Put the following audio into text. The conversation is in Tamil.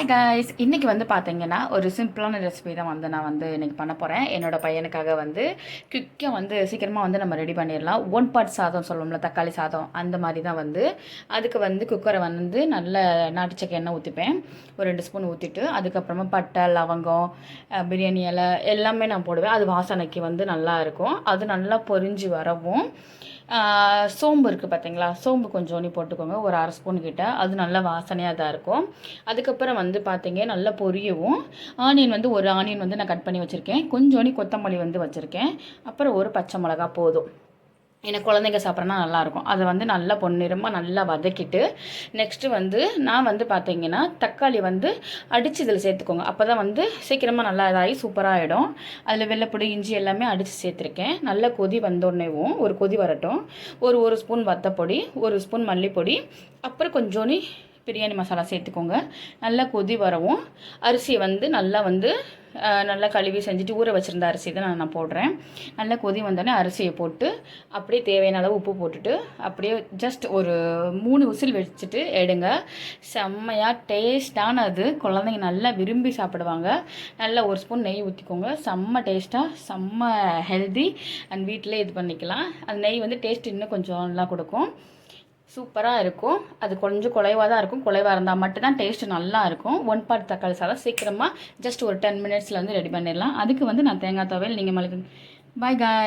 ஹாய் காய்ஸ் இன்றைக்கி வந்து பார்த்தீங்கன்னா ஒரு சிம்பிளான ரெசிபி தான் வந்து நான் வந்து இன்றைக்கி பண்ண போகிறேன் என்னோட பையனுக்காக வந்து குயிக்காக வந்து சீக்கிரமாக வந்து நம்ம ரெடி பண்ணிடலாம். ஒன் பார்ட் சாதம் சொல்லுவோம்ல தக்காளி சாதம் அந்த மாதிரி தான் வந்து. அதுக்கு வந்து குக்கரை வந்து நல்ல நாட்டுச்சக்கை எண்ணெய் ஊற்றிப்பேன் ஒரு ரெண்டு ஸ்பூன் ஊற்றிட்டு அதுக்கப்புறமா பட்டை லவங்கம் பிரியாணி இலை எல்லாமே நான் போடுவேன். அது வாசனைக்கு வந்து நல்லா இருக்கும். அது நல்லா பொரிஞ்சு வரவும் சோம்பு இருக்குது பார்த்தீங்களா சோம்பு கொஞ்சோண்டி போட்டுக்கோங்க. ஒரு அரை ஸ்பூன் கிட்ட. அது நல்லா வாசனையாக தான் இருக்கும். அதுக்கப்புறம் வந்து வந்து பார்த்தீங்க நல்லா பொரியவும். ஆனியன் வந்து ஒரு ஆனியன் வந்து நான் கட் பண்ணி வச்சுருக்கேன். கொஞ்சோண்டி கொத்தமல்லி வந்து வச்சுருக்கேன். அப்புறம் ஒரு பச்சை மிளகா போதும். எனக்கு குழந்தைங்க சாப்பிட்றனா நல்லாயிருக்கும். அதை வந்து நல்லா பொன்னிறமாக நல்லா வதக்கிட்டு நெக்ஸ்ட்டு வந்து நான் வந்து பார்த்தீங்கன்னா தக்காளி வந்து அடித்து இதில் சேர்த்துக்கோங்க. அப்போ தான் வந்து சீக்கிரமாக நல்லா இதாகி சூப்பராக ஆகிடும் அதில் வெள்ளைப்பொடி இஞ்சி எல்லாமே அடித்து சேர்த்துருக்கேன். நல்ல கொதி வந்தோடனேவும் ஒரு கொதி வரட்டும். ஒரு ஒரு ஸ்பூன் வத்தப்பொடி ஒரு ஸ்பூன் மல்லிப்பொடி அப்புறம் கொஞ்சோண்டி பிரியாணி மசாலா சேர்த்துக்கோங்க. நல்லா கொதி வரவும் அரிசியை வந்து நல்லா வந்து நல்லா கழுவி செஞ்சுட்டு ஊற வச்சுருந்த அரிசி தான் நான் நான் போடுறேன். நல்லா கொதி வந்தோடனே அரிசியை போட்டு அப்படியே தேவையான அளவு உப்பு போட்டுட்டு அப்படியே ஜஸ்ட் ஒரு மூணு விசில் வச்சுட்டு எடுங்க. செம்மையாக டேஸ்டான அது. குழந்தைங்க நல்லா விரும்பி சாப்பிடுவாங்க. நல்லா ஒரு ஸ்பூன் நெய் ஊற்றிக்கோங்க செம்ம டேஸ்ட்டாக செம்ம ஹெல்தி அண்ட் வீட்டிலே இது பண்ணிக்கலாம். அந்த நெய் வந்து டேஸ்ட் இன்னும் கொஞ்சம் நல்லா கொடுக்கும். சூப்பராக இருக்கும். அது கொஞ்சம் குலைவாக தான் இருக்கும். குலைவாக இருந்தால் மட்டும்தான் டேஸ்ட் நல்லா இருக்கும். ஒன் பார்ட் தக்காளி சாதம் சீக்கிரமாக ஜஸ்ட் ஒரு டென் மினிட்ஸில் வந்து ரெடி பண்ணிடலாம். அதுக்கு வந்து நான் தேங்காய் துவையல் நீங்கள் மலுக்கு பாய் காய்